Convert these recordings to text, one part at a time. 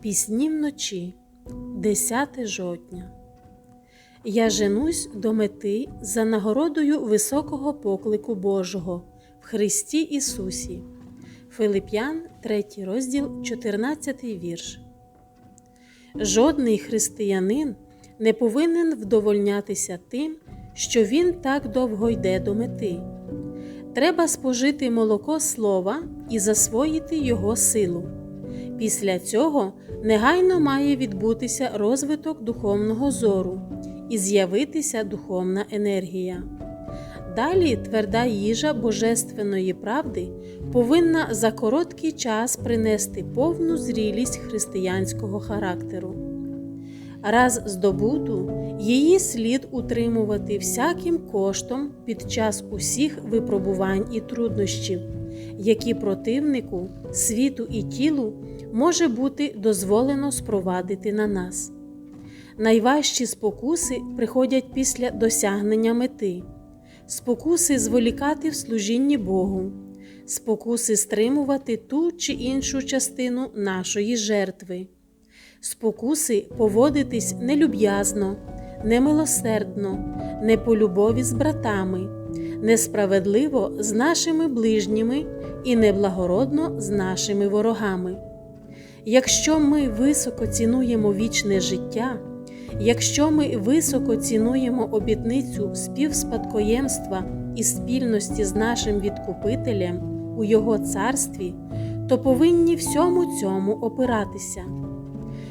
Пісні вночі, 10 жовтня. Я женусь до мети за нагородою високого поклику Божого в Христі Ісусі. Филип'ян, 3 розділ, 14 вірш. Жодний християнин не повинен вдовольнятися тим, що він так довго йде до мети. Треба спожити молоко слова і засвоїти його силу. Після цього негайно має відбутися розвиток духовного зору і з'явитися духовна енергія. Далі тверда їжа божественної правди повинна за короткий час принести повну зрілість християнського характеру. Раз здобуту, її слід утримувати всяким коштом під час усіх випробувань і труднощів, які противнику, світу і тілу може бути дозволено спровадити на нас. Найважчі спокуси приходять після досягнення мети, спокуси зволікати в служінні Богу, спокуси стримувати ту чи іншу частину нашої жертви, спокуси поводитись нелюб'язно, немилосердно, не по любові з братами, несправедливо з нашими ближніми і неблагородно з нашими ворогами. Якщо ми високо цінуємо вічне життя, якщо ми високо цінуємо обітницю співспадкоємства і спільності з нашим відкупителем у Його царстві, то повинні всьому цьому опиратися.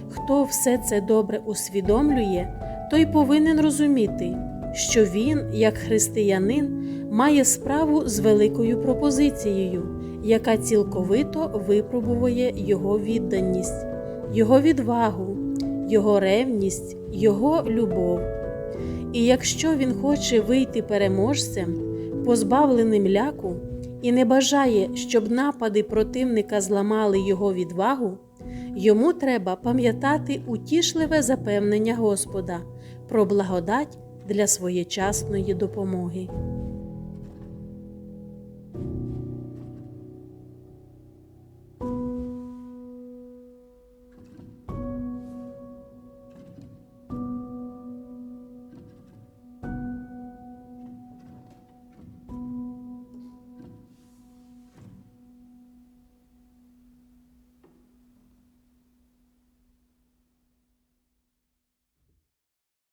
Хто все це добре усвідомлює, той повинен розуміти, що він, як християнин, має справу з великою пропозицією, яка цілковито випробує його відданість, його відвагу, його ревність, його любов. І якщо він хоче вийти переможцем, позбавленим ляку, і не бажає, щоб напади противника зламали його відвагу, йому треба пам'ятати утішливе запевнення Господа про благодать для своєчасної допомоги.